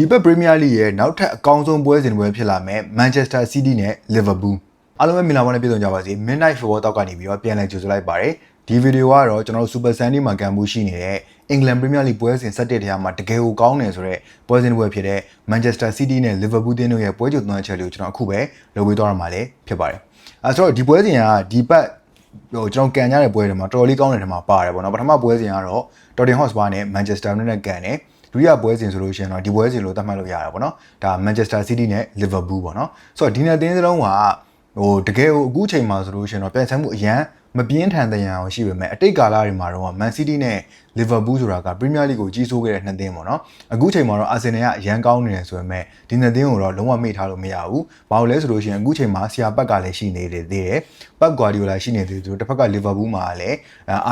ဒီဘက် Premier League ရဲ့နောက်ထပ်အကောင်းဆုံးပွဲစဉ်တွေဖြစ်လာမယ် Manchester City နဲ့ Liverpool အားလုံးပဲမင်္ဂလာပါနဲ့ပြည်သူကြပါစေ Midnight Football တောက်ကနေပြီးတော့ပြန်လည်ကြိုဆိုလိုက်ပါတယ်ဒီဗီဒီယိုကတော့ကျွန်တော်တို့ Super Sunday မှာကံမှုရှိနေတဲ့ England Premier League ပွဲစဉ်17တရားမှာတကယ်ကိုကောင်းတယ်ဆိုတော့ပွဲစဉ်တွေဖြစ်တဲ့ Manchester City နဲ့ Liverpool တင်းတို့ရဲ့ပွဲကြိုသွန်းချက်လေးကိုကျွန်တော်အခုပဲလုပ်ပေးသွားရမှာလည်းဖြစ်ပါတယ်အဲဆိုတော့ဒီပွဲစဉ်ကဒီပတ်ဟိုကျွန်တော်ကန်ကြတဲ့ပွဲတွေမှာတော်တော်လေးကောင်းတဲ့ထဲမှာပါတယ်ပေါ့နော်ပထမပွဲစဉ်ကတော့ Tottenham Hotspur နဲ့ Manchester United နဲ့ကန်တယ် ဒုတိယပွဲစဉ်ဆိုလို့ရှိရင်တော့ဒီပွဲစဉ်လို့သတ်မှတ်လို့ရတာပေါ့နော်ဒါ Manchester City နဲ့ Liverpool ပေါ့နော်ဆိုတော့ဒီနေ့အသင်းစလုံးကဟိုတကယ်ကိုအခုချိန်မှာဆိုလို့ရှိရင်တော့ပြန်ဆန်းမှုအရန်မပြင်းထန်တဲ့ရန်အောင်ရှိပေမဲ့အတိတ်ကာလတွေမှာတော့ Man City နဲ့ Liverpool ဆိုတာက Premier League ကိုကြီးစိုးခဲ့တဲ့နှစ်သင်းပေါ့နော်အခုချိန်မှာတော့ Arsenal ကအရန်ကောင်းနေတယ်ဆိုပေမဲ့ဒီနှစ်သင်းကိုတော့လုံးဝမေ့ထားလို့မရဘူးဘာလို့လဲဆိုလို့ရှိရင်အခုချိန်မှာဆရာပတ်ကလည်းရှိနေသေးတယ်ပတ်ဂွာဒီယိုလာရှိနေသေးတယ်တစ်ဖက်က Liverpool မှာလည်း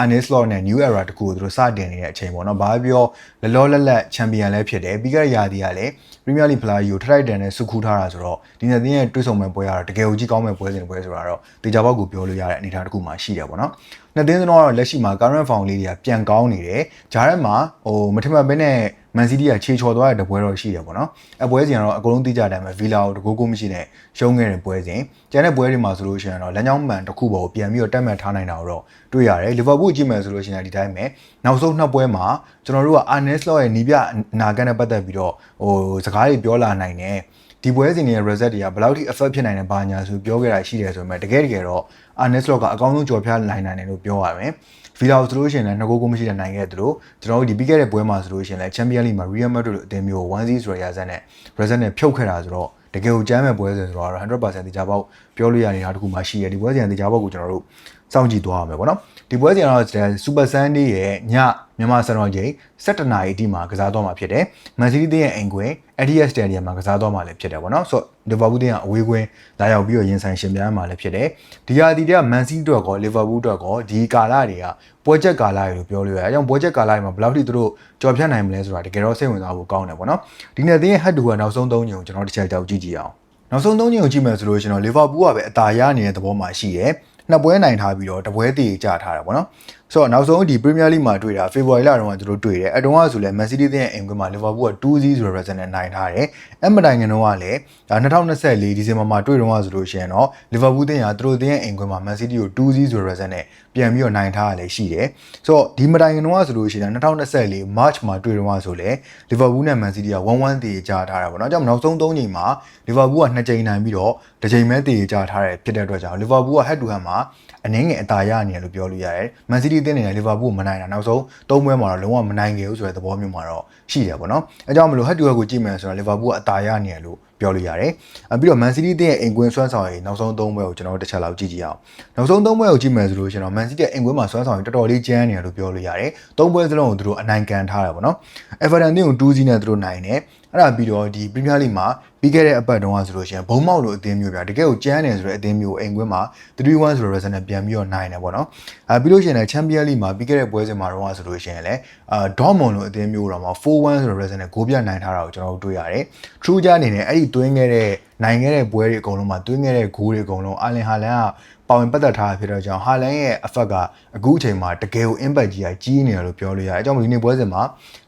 Arne Slot နဲ့ New Era တကူကိုသူတို့စတင်နေတဲ့အချိန်ပေါ့နော်ဘာပြောလောလောလတ်လတ်ချန်ပီယံလည်းဖြစ်တယ်ပြီးခဲ့တဲ့ရာသီကလည်း Premier League ဖလားကြီးကိုထိုက်တန်နဲ့စုခူးထားတာဆိုတော့ဒီနှစ်သင်းရဲ့တွဲဆုံမဲ့ပွဲကတော့တကယ်ကိုကြီးကောင်းမဲ့ပွဲစဉ်ပွဲဆိုတာတော့တေချာဘောက်ကိုပြောလို့ရတဲ့အနေအထားတစ်ခုမှရှိတယ်ပေါ့နော်နှစ်သင်းစလုံးကတော့လက်ရှိမှာ current form လေးတွေကပြန်ကောင်းနေတယ်ဂျားရက်မှာဟိုမထင်မှတ်ဘဲနဲ့ Man City ကခြေချော်သွားတဲ့ပွဲတော့ရှိတယ်ပေါ့နော်အပွဲစဉ်ကတော့အကုန်လုံးသိကြတဲ့အတိုင်းပဲ Villa ကိုတကူကူမရှိနဲ့ရှုံးခဲ့တဲ့ပွဲစဉ်ကျန်တဲ့ပွဲတွေမှာဆိုလို့ရှိရင်တော့လမ်းကြောင်းမှန်တစ်ခုပေါ်ပြန်ပြီးတော့တက်မှတ်ထားနိုင်တာတော့တွေ့ရတယ် Liverpool ကြည့်မယ်ဆိုလို့ရှိရင်ဒီတိုင်းပဲနောက်ဆုံးနှစ်ပွဲမှာကျွန်တော်တို့က Arne Slot ရဲ့နီးပြအနာဂတ်နဲ့ပတ်သက်ပြီးတော့ဟိုစကားတွေပြောလာနိုင်တယ် ဒီပွဲစဉ်ရဲ့ result တွေကဘယ်လောက်ထိ effect ဖြစ်နိုင်တယ်ဘာညာဆိုပြောခဲ့တာရှိတယ်ဆိုပေမဲ့တကယ်တကယ်တော့ Arne Slot ကအကောင်းဆုံးကြော်ဖြားနိုင်နိုင်တယ်လို့ပြောရမယ်ဗီလာဆိုလို့ရှိရင်လည်းနှစ်ကိုကိုမရှိတဲ့နိုင်ခဲ့တယ်လို့ကျွန်တော်တို့ဒီပြီးခဲ့တဲ့ပွဲမှာဆိုလို့ရှိရင်လည်း Champions League မှာ Real Madrid လို့အသင်းမျိုး1-0ဆိုတဲ့ရာဇက်နဲ့ result နဲ့ဖြုတ်ခဲ့တာဆိုတော့တကယ်ကိုကြမ်းမဲ့ပွဲစဉ်ဆိုတော့100%တေချာပေါက်ပြောလို့ရနေတာတခုမှရှိရဒီပွဲစဉ်တေချာပေါက်ကိုကျွန်တော်တို့ စောင့်ကြည့်သွားရမယ်ပေါ့နော်ဒီပွဲစဉ်ကတော့ Super Sunday ရဲ့ညမြန်မာစံတော်ချိန်7နာရီအထိမှာကစားသွားမှာဖြစ်တယ်။ Man City တင်းရဲ့အိမ်ကွင်း Etihad Stadium မှာကစားသွားမှာလည်းဖြစ်တယ်ပေါ့နော်။ဆိုတော့ Liverpool တင်းကအဝေးကွင်းလာရောက်ပြီးတော့ရင်ဆိုင်ရှင်ပြိုင်မှာလည်းဖြစ်တယ်။ဒီဟာဒီတဲ့ Man City အတွက်ကော Liverpool အတွက်ကောဒီကာလတွေကပွဲချက်ကာလတွေလို့ပြောလို့ရတယ်။အဲကြောင့်ပွဲချက်ကာလတွေမှာဘယ်လောက်ထိသူတို့ကြော်ဖြတ်နိုင်မလဲဆိုတာတကယ်တော့စိတ်ဝင်စားဖို့ကောင်းတယ်ပေါ့နော်။ဒီနေ့တင်းရဲ့ head to head နောက်ဆုံး၃ညကိုကျွန်တော်တစ်ချက်ကြောက်ကြည့်ကြည့်အောင်။နောက်ဆုံး၃ညကိုကြည့်မယ်ဆိုလို့ရှိရင်တော့ Liverpool ကပဲအသာရနေတဲ့သဘောမှာရှိတယ်။ နှစ်ပွဲနိုင်ထားပြီးတော့တပွဲတည်ကြထားတာပေါ့နော် ဆိုတော့နောက်ဆုံးဒီ Premier League မှာတွေ့တာ February လတုန်းကသူတို့တွေ့တယ်အဲတုန်းကဆိုလဲ Man City ရဲ့အိမ်ကွင်းမှာ Liverpool က2-0ဆိုတဲ့ result နဲ့နိုင်ထားတယ်အဲမတိုင်ခင်တုန်းကလည်း2024ဒီဇင်ဘာမှာတွေ့တုန်းကဆိုလို့ရှိရင်တော့ Liverpool တင်ကသူတို့တင်ရဲ့အိမ်ကွင်းမှာ Man City ကို2-0ဆိုတဲ့ result နဲ့ပြန်ပြီးတော့နိုင်ထားရလဲရှိတယ်ဆိုတော့ဒီမတိုင်ခင်တုန်းကဆိုလို့ရှိရင်2024 March မှာတွေ့တုန်းကဆိုလဲ Liverpool နဲ့ Man City က1-1တည်ကြထားတာပေါ့နော်ကြောင့်နောက်ဆုံး3ချိန်မှာ Liverpool က2ချိန်နိုင်ပြီးတော့တစ်ချိန်ပဲတည်ကြထားတယ်ဖြစ်တဲ့အတွက်ကြောင့် Liverpool က head to head မှာအနည်းငယ်အသာရနေတယ်လို့ပြောလို့ရတယ် Man City တင်းနေတယ် Liverpool မနိုင်တာနောက်ဆုံး၃ပွဲမှာတော့လုံးဝမနိုင်ခဲ့ဘူးဆိုတဲ့သဘောမျိုးမှာတော့ရှိတယ်ပေါ့နော်အဲကြောင့်မလို့ head to head ကိုကြည့်မယ်ဆိုတော့ Liverpool ကအသာရနေတယ်လို့ပြောလို့ရတယ်။ပြီးတော့ Man City တင်းရဲ့အိမ်ကွင်းဆွမ်းဆောင်ရေးနောက်ဆုံး၃ပွဲကိုကျွန်တော်တို့တစ်ချက်လောက်ကြည့်ကြည့်အောင်။နောက်ဆုံး၃ပွဲကိုကြည့်မယ်ဆိုလို့ရှိရင်တော့ Man City ရဲ့အိမ်ကွင်းမှာဆွမ်းဆောင်ရေးတော်တော်လေးကျန်းနေတယ်လို့ပြောလို့ရတယ်။၃ပွဲစလုံးကိုသူတို့အနိုင်ကန်ထားတယ်ပေါ့နော်။ Everton တင်းကို2-0နဲ့သူတို့နိုင်တယ်။အဲ့ဒါပြီးတော့ဒီ Premier League မှာပြီးခဲ့တဲ့အပတ်တုန်းကဆိုလို့ရှိရင်ဘုံမောက်လိုအသင်းမျိုးပြတကယ်ကိုကျန်းတယ်ဆိုတဲ့အသင်းမျိုးအိမ်ကွင်းမှာ3-1ဆိုတဲ့ result နဲ့ပြန်ပြီးတော့နိုင်တယ်ပေါ့နော်။အဲပြီးလို့ရှိရင်လည်း Champions League မှာပြီးခဲ့တဲ့ပွဲစဉ်မှာတော့ဆိုလို့ရှိရင်လည်းအာ Dortmund လိုအသင်းမျိုးတော့မှာ4-1ဆိုတဲ့ result နဲ့ဂိုးပြနိုင်ထားတာကိုကျွန်တော်တို့တွေ့ရတယ်။ True ကြအနေနဲ့အဲ့ဒီတွင်းခဲ့တဲ့နိုင်ခဲ့တဲ့ပွဲတွေအကုန်လုံးမှာတွင်းခဲ့တဲ့ဂိုးတွေအကုန်လုံးအာလင်ဟာလန်ကပါဝင်ပတ်သက်ထားဖြစ်တဲ့ကြောင့်ဟာလန်ရဲ့ effect ကအခုအချိန်မှာတကယ်ကို impact ကြီးကကြီးနေတယ်လို့ပြောလို့ရတယ်။အဲကြောင့်ဒီနေ့ပွဲစဉ်မှာ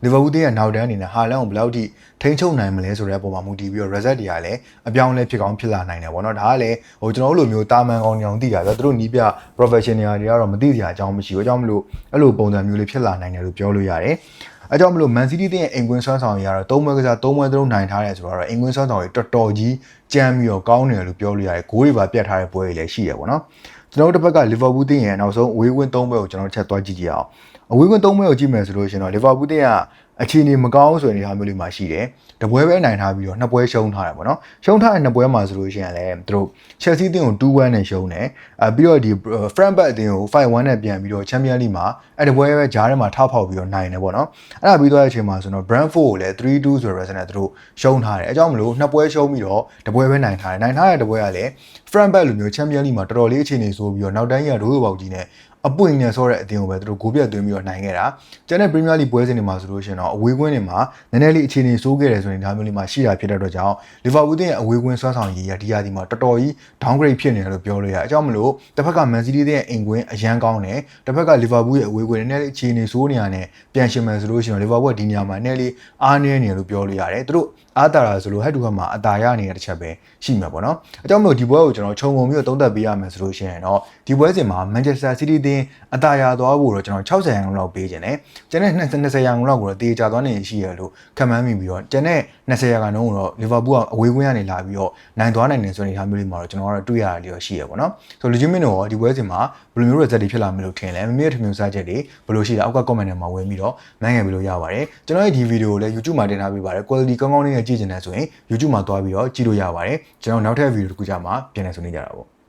Liverpool တင်းရဲ့နောက်တန်းအနေနဲ့ဟာလန်ကိုဘယ်လောက်ထိထိန်းချုပ်နိုင်မလဲဆိုတဲ့အပေါ်မှာမူတည်ပြီးတော့ result တွေကလည်းအပြောင်းလဲဖြစ်ကောင်းဖြစ်လာနိုင်တယ်ပေါ့နော်။ဒါကလည်းဟိုကျွန်တော်တို့လိုမျိုးတာမန်ကောင်းကြောင်သိတာဗျ။သူတို့နီးပြ professional တွေကတော့မသိစရာအကြောင်းမရှိဘူး။အကြောင်းမလို့အဲ့လိုပုံစံမျိုးလေးဖြစ်လာနိုင်တယ်လို့ပြောလို့ရတယ်။ အဲကြောင့်မလို့ Man City တင်းရဲ့အိမ်ကွင်းဆွမ်းဆောင်ရတော့၃ပွဲကစား၃ပွဲသလုံးနိုင်ထားတယ်ဆိုတော့အိမ်ကွင်းဆွမ်းဆောင်ရတော်တော်ကြီးကြမ်းပြီးတော့ကောင်းတယ်လို့ပြောလို့ရတယ်။ဂိုးတွေပါပြတ်ထားတဲ့ပွဲတွေလည်းရှိတယ်ပေါ့နော်။ကျွန်တော်တို့တစ်ဖက်က Liverpool တင်းရဲ့နောက်ဆုံးအဝေးကွင်း၃ပွဲကိုကျွန်တော်တို့ချက်သွားကြည့်ကြည့်အောင်။အဝေးကွင်း၃ပွဲကိုကြည့်မယ်ဆိုလို့ရှိရင်တော့ Liverpool တင်းက အခြေအနေမကောင်းဆိုတဲ့နေရာမျိုးလေးမှာရှိတယ်။တပွဲပဲနိုင်ထားပြီးတော့နှစ်ပွဲရှုံးထားတယ်ပေါ့နော်။ရှုံးထားတဲ့နှစ်ပွဲမှာဆိုလို့ရှိရင်လည်းသူတို့ Chelsea အသင်းကို2-1နဲ့ရှုံးတယ်။အဲပြီးတော့ဒီ Frankfurt အသင်းကို5-1နဲ့ပြန်ပြီးတော့ Champions League မှာအဲတပွဲပဲဂျားထဲမှာထောက်ဖောက်ပြီးတော့နိုင်တယ်ပေါ့နော်။အဲ့ဒါပြီးတော့အချိန်မှာဆိုတော့ Brentford ကိုလည်း3-2ဆိုတဲ့ result နဲ့သူတို့ရှုံးထားတယ်။အဲကြောင့်မလို့နှစ်ပွဲရှုံးပြီးတော့တပွဲပဲနိုင်ထားတယ်။နိုင်ထားတဲ့တပွဲကလည်း Frankfurt လိုမျိုး Champions League မှာတော်တော်လေးအခြေအနေဆိုးပြီးတော့နောက်တန်းကြီးကရိုးရိုးပေါက်ကြီးနဲ့ အပွင့်နဲ့ဆောတဲ့အတင်းကိုပဲသူတို့ဂိုးပြတ်သွင်းပြီးတော့နိုင်ခဲ့တာကျန်တဲ့ Premier League ပွဲစဉ်တွေမှာဆိုလို့ရှိရင်တော့အဝေးကွင်းတွေမှာနည်းနည်းလေးအခြေအနေဆိုးခဲ့တယ်ဆိုရင်ဒါမျိုးလေးမှာရှိတာဖြစ်တဲ့အတွက်ကြောင့် Liverpool ရဲ့အဝေးကွင်းဆွမ်းဆောင်ရည်ရဒီရာဒီမှာတော်တော်ကြီး downgrade ဖြစ်နေတယ်လို့ပြောလို့ရတယ်အကြောင်းမလို့တစ်ဖက်က Man City ရဲ့အိမ်ကွင်းအရန်ကောင်းတယ်တစ်ဖက်က Liverpool ရဲ့အဝေးကွင်းနည်းနည်းလေးအခြေအနေဆိုးနေရတဲ့ပြန်ရှင်မယ်ဆိုလို့ရှိရင် Liverpool ကဒီနေရာမှာနည်းနည်းလေးအားနည်းနေတယ်လို့ပြောလို့ရတယ်သူတို့ အားတာတာဆိုလို့ဟက်တူဟက်မှာအတာရနေတဲ့တစ်ချက်ပဲရှိမှာပေါ့နော်အကြောင်းမလို့ဒီပွဲကိုကျွန်တော်ခြုံငုံပြီးတော့သုံးသပ်ပေးရမယ်ဆိုလို့ရှိရင်တော့ဒီပွဲစဉ်မှာ Manchester City တင်းအတာရသွားဖို့တော့ကျွန်တော်60ရာခိုင်နှုန်းလောက်ပေးခြင်းတယ်ကျန်တဲ့20ရာခိုင်နှုန်းလောက်ကိုတော့တေးကြသွားနေရှိရလို့ခံမှန်းမိပြီးတော့ကျန်တဲ့20ရာခိုင်နှုန်းကိုတော့ Liverpool ကအဝေးကွင်းကနေလာပြီးတော့နိုင်သွားနိုင်တယ်ဆိုတဲ့ဟာမျိုးလေးမှာတော့ကျွန်တော်ကတော့တွေ့ရတယ်လို့ရှိရပေါ့နော်ဆိုတော့ legit တော့ဒီပွဲစဉ်မှာဘယ်လိုမျိုး result တွေဖြစ်လာမလို့ထင်လဲမမေ့ထမျိုးစားချက်တွေဘယ်လိုရှိလဲအောက်က comment ထဲမှာဝင်ပြီးတော့မှန်းငယ်ပြီးလို့ရပါတယ်ကျွန်တော်ရဲ့ဒီဗီဒီယိုကိုလည်း YouTube မှာတင်ထားပေးပါတယ် quality ကောင်းကောင်းလေးနဲ့ကြည့်ချင်တယ်ဆိုရင် YouTube မှာသွားပြီးတော့ကြည့်လို့ရပါတယ်ကျွန်တော်နောက်ထပ်ဗီဒီယိုတစ်ခုကြမှာပြန်လည်ဆွေးနွေးကြတာပေါ့